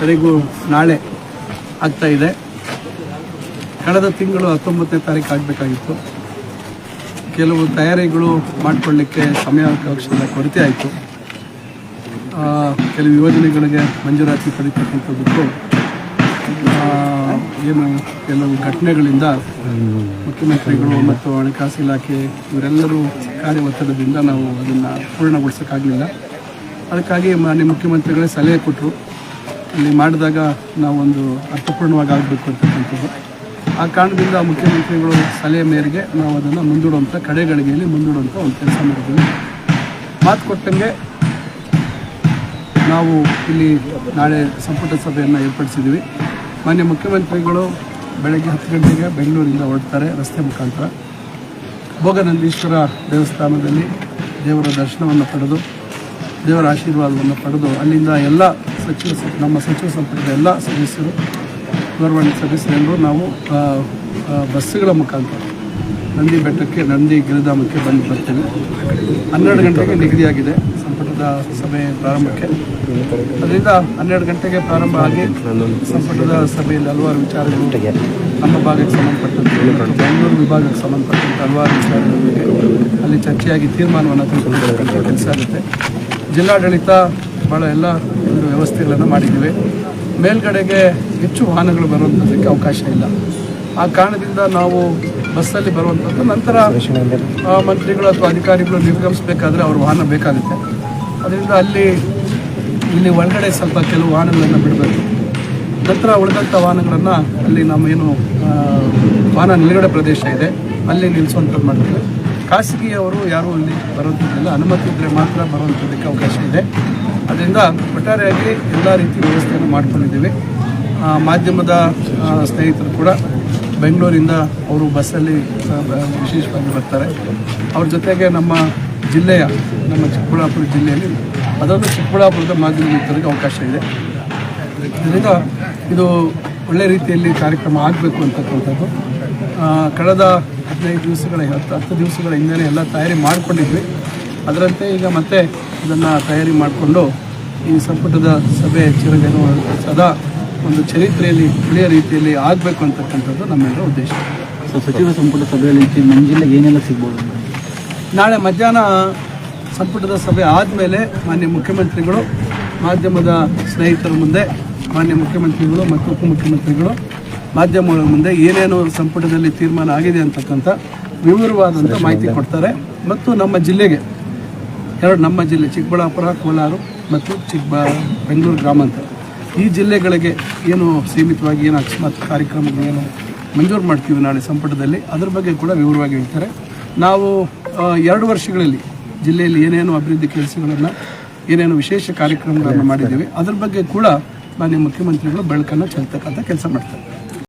ಕಡೆಗೂ ನಾಳೆ ಆಗ್ತಾ ಇದೆ. ಕಳೆದ ತಿಂಗಳು ಹತ್ತೊಂಬತ್ತನೇ ತಾರೀಕು ಆಗಬೇಕಾಗಿತ್ತು. ಕೆಲವು ತಯಾರಿಗಳು ಮಾಡಿಕೊಳ್ಳಿಕ್ಕೆ ಸಮಯಾವಕಾಶದ ಕೊರತೆ ಆಯಿತು. ಕೆಲವು ಯೋಜನೆಗಳಿಗೆ ಮಂಜೂರಾತಿ ಪಡಿತಕ್ಕಂಥದ್ದಕ್ಕೂ ಆ, ಏನು ಕೆಲವು ಘಟನೆಗಳಿಂದ ಮುಖ್ಯಮಂತ್ರಿಗಳು ಮತ್ತು ಹಣಕಾಸು ಇಲಾಖೆ ಇವರೆಲ್ಲರೂ ಕಾರ್ಯ ಒತ್ತಡದಿಂದ ನಾವು ಅದನ್ನು ಪೂರ್ಣಗೊಳಿಸೋಕ್ಕಾಗಲಿಲ್ಲ. ಅದಕ್ಕಾಗಿ ಮಾನ್ಯ ಮುಖ್ಯಮಂತ್ರಿಗಳೇ ಸಲಹೆ ಕೊಟ್ಟರು ಅಲ್ಲಿ ಮಾಡಿದಾಗ ನಾವೊಂದು ಅರ್ಥಪೂರ್ಣವಾಗಿ ಆಗಬೇಕು ಅಂತಕ್ಕಂಥದ್ದು. ಆ ಕಾರಣದಿಂದ ಮುಖ್ಯಮಂತ್ರಿಗಳು ಸಲಹೆ ಮೇರೆಗೆ ನಾವು ಅದನ್ನು ಮುಂದೂಡುವಂಥ ಕಡೆಗಳಿಗೆಯಲ್ಲಿ ಮುಂದೂಡುವಂಥ ಒಂದು ಕೆಲಸ ಮಾಡಿದ್ದೀವಿ. ಮಾತು ಕೊಟ್ಟಂಗೆ ನಾವು ಇಲ್ಲಿ ನಾಳೆ ಸಂಪುಟ ಸಭೆಯನ್ನು ಏರ್ಪಡಿಸಿದ್ದೀವಿ. ಮಾನ್ಯ ಮುಖ್ಯಮಂತ್ರಿಗಳು ಬೆಳಗ್ಗೆ ಹತ್ತು ಗಂಟೆಗೆ ಬೆಂಗಳೂರಿಂದ ಹೊರಡ್ತಾರೆ ರಸ್ತೆ ಮುಖಾಂತರ. ಭೋಗನಂದೀಶ್ವರ ದೇವಸ್ಥಾನದಲ್ಲಿ ದೇವರ ದರ್ಶನವನ್ನು ಪಡೆದು ದೇವರ ಆಶೀರ್ವಾದವನ್ನು ಪಡೆದು ಅಲ್ಲಿಂದ ಎಲ್ಲ ಸಚಿವ ನಮ್ಮ ಸಚಿವ ಸಂಪುಟದ ಎಲ್ಲ ಸದಸ್ಯರು ಗೌರ್ಮೆಂಟ್ ಸದಸ್ಯರೆಲ್ಲರೂ ನಾವು ಬಸ್ಸುಗಳ ಮುಖಾಂತರ ನಂದಿ ಬೆಟ್ಟಕ್ಕೆ, ನಂದಿ ಗಿರಿಧಾಮಕ್ಕೆ ಬಂದು ಬರ್ತೇವೆ. ಹನ್ನೆರಡು ಗಂಟೆಗೆ ನಿಗದಿಯಾಗಿದೆ ಸಂಪುಟದ ಸಭೆ ಪ್ರಾರಂಭಕ್ಕೆ. ಅದರಿಂದ ಹನ್ನೆರಡು ಗಂಟೆಗೆ ಪ್ರಾರಂಭ ಆಗಿ ಸಂಪುಟದ ಸಭೆಯಲ್ಲಿ ಹಲವಾರು ವಿಚಾರಗಳು ನಮ್ಮ ಭಾಗಕ್ಕೆ ಸಂಬಂಧಪಟ್ಟಂತೆ, ಬೆಂಗಳೂರು ವಿಭಾಗಕ್ಕೆ ಸಂಬಂಧಪಟ್ಟಂತೆ ಹಲವಾರು ವಿಚಾರಗಳ ಬಗ್ಗೆ ಅಲ್ಲಿ ಚರ್ಚೆಯಾಗಿ ತೀರ್ಮಾನವನ್ನು ಕೆಲಸ ಆಗುತ್ತೆ. ಜಿಲ್ಲಾಡಳಿತ ಭಾಳ ಎಲ್ಲ ಒಂದು ವ್ಯವಸ್ಥೆಗಳನ್ನು ಮಾಡಿದ್ದೀವಿ. ಮೇಲ್ಗಡೆಗೆ ಹೆಚ್ಚು ವಾಹನಗಳು ಬರುವಂಥದ್ದಕ್ಕೆ ಅವಕಾಶ ಇಲ್ಲ. ಆ ಕಾರಣದಿಂದ ನಾವು ಬಸ್ಸಲ್ಲಿ ಬರುವಂಥದ್ದು ನಂತರ ಮಂತ್ರಿಗಳು ಅಥವಾ ಅಧಿಕಾರಿಗಳು ನಿರ್ಗಮಿಸಬೇಕಾದ್ರೆ ಅವ್ರ ವಾಹನ ಬೇಕಾಗುತ್ತೆ. ಅದರಿಂದ ಅಲ್ಲಿ, ಇಲ್ಲಿ ಒಳಗಡೆ ಸ್ವಲ್ಪ ಕೆಲವು ವಾಹನಗಳನ್ನು ಬಿಡಬೇಕು. ನಂತರ ಉಳಿದಂಥ ವಾಹನಗಳನ್ನು ಅಲ್ಲಿ ನಮ್ಮ ಏನು ವಾಹನ ನಿಲುಗಡೆ ಪ್ರದೇಶ ಇದೆ. ಅಲ್ಲಿ ನಿಲ್ಲಿಸುವಂಥದ್ದು ಮಾಡ್ತೀವಿ. ಖಾಸಗಿಯವರು ಯಾರೂ ಅಲ್ಲಿ ಬರುವಂಥದ್ದಿಲ್ಲ ಅನುಮತಿ ಇದ್ದರೆ ಮಾತ್ರ ಬರುವಂಥದ್ದಕ್ಕೆ ಅವಕಾಶ ಇದೆ. ಅದರಿಂದ ಒಟ್ಟಾರೆಯಾಗಿ ಎಲ್ಲ ರೀತಿ ವ್ಯವಸ್ಥೆಯನ್ನು ಮಾಡ್ಕೊಂಡಿದ್ದೀವಿ. ಮಾಧ್ಯಮದ ಸ್ನೇಹಿತರು ಕೂಡ ಬೆಂಗಳೂರಿಂದ ಅವರು ಬಸ್ಸಲ್ಲಿ ವಿಶೇಷವಾಗಿ ಬರ್ತಾರೆ. ಅವ್ರ ಜೊತೆಗೆ ನಮ್ಮ ಜಿಲ್ಲೆಯ, ನಮ್ಮ ಚಿಕ್ಕಬಳ್ಳಾಪುರ ಜಿಲ್ಲೆಯಲ್ಲಿ ಅದರಲ್ಲೂ ಚಿಕ್ಕಬಳ್ಳಾಪುರದ ಮಾಧ್ಯಮ ಮಿತ್ರರಿಗೆ ಅವಕಾಶ ಇದೆ. ಇದರಿಂದ ಇದು ಒಳ್ಳೆ ರೀತಿಯಲ್ಲಿ ಕಾರ್ಯಕ್ರಮ ಆಗಬೇಕು ಅಂತಕ್ಕಂಥದ್ದು. ಕಳೆದ ಹದಿನೈದು ದಿವಸಗಳ ಹತ್ತು ಹತ್ತು ದಿವಸಗಳ ಹಿಂದೆ ಎಲ್ಲ ತಯಾರಿ ಮಾಡಿಕೊಂಡಿದ್ವಿ. ಅದರಂತೆ ಈಗ ಮತ್ತೆ ಇದನ್ನು ತಯಾರಿ ಮಾಡಿಕೊಂಡು ಈ ಸಂಪುಟದ ಸಭೆ ಚಿರಗೇನು ಸದಾ ಒಂದು ಚರಿತ್ರೆಯಲ್ಲಿ ಉಳಿಯ ರೀತಿಯಲ್ಲಿ ಆಗಬೇಕು ಅಂತಕ್ಕಂಥದ್ದು ನಮ್ಮೆಲ್ಲರ ಉದ್ದೇಶ. ಸೊ ಸಚಿವ ಸಂಪುಟ ಸಭೆಯಲ್ಲಿ ನಮ್ಮ ಜಿಲ್ಲೆಗೆ ಏನೆಲ್ಲ ಸಿಗ್ಬೋದು? ನಾಳೆ ಮಧ್ಯಾಹ್ನ ಸಂಪುಟದ ಸಭೆ ಆದಮೇಲೆ ಮಾನ್ಯ ಮುಖ್ಯಮಂತ್ರಿಗಳು ಮಾಧ್ಯಮದ ಸ್ನೇಹಿತರ ಮುಂದೆ ಮಾನ್ಯ ಮುಖ್ಯಮಂತ್ರಿಗಳು ಮತ್ತು ಉಪಮುಖ್ಯಮಂತ್ರಿಗಳು ಮಾಧ್ಯಮಗಳ ಮುಂದೆ ಏನೇನು ಸಂಪುಟದಲ್ಲಿ ತೀರ್ಮಾನ ಆಗಿದೆ ಅಂತಕ್ಕಂಥ ವಿವರವಾದಂಥ ಮಾಹಿತಿ ಕೊಡ್ತಾರೆ. ಮತ್ತು ನಮ್ಮ ಜಿಲ್ಲೆಗೆ, ಎರಡು ನಮ್ಮ ಜಿಲ್ಲೆ, ಚಿಕ್ಕಬಳ್ಳಾಪುರ, ಕೋಲಾರ ಮತ್ತು ಚಿಕ್ಕಬ ಬೆಂಗಳೂರು ಗ್ರಾಮಾಂತರ ಈ ಜಿಲ್ಲೆಗಳಿಗೆ ಏನು ಸೀಮಿತವಾಗಿ ಏನು ಅಕಸ್ಮಾತ್ ಕಾರ್ಯಕ್ರಮಗಳು ಏನು ಮಂಜೂರು ಮಾಡ್ತೀವಿ ನಾಳೆ ಸಂಪುಟದಲ್ಲಿ, ಅದ್ರ ಬಗ್ಗೆ ಕೂಡ ವಿವರವಾಗಿ ಹೇಳ್ತಾರೆ. ನಾವು ಎರಡು ವರ್ಷಗಳಲ್ಲಿ ಜಿಲ್ಲೆಯಲ್ಲಿ ಏನೇನು ಅಭಿವೃದ್ಧಿ ಕೆಲಸಗಳನ್ನು, ಏನೇನು ವಿಶೇಷ ಕಾರ್ಯಕ್ರಮಗಳನ್ನು ಮಾಡಿದ್ದೀವಿ, ಅದ್ರ ಬಗ್ಗೆ ಕೂಡ ಮಾನ್ಯ ಮುಖ್ಯಮಂತ್ರಿಗಳು ಬೆಳಕನ್ನು ಚೆಲ್ತಕ್ಕಂಥ ಕೆಲಸ ಮಾಡ್ತಾರೆ.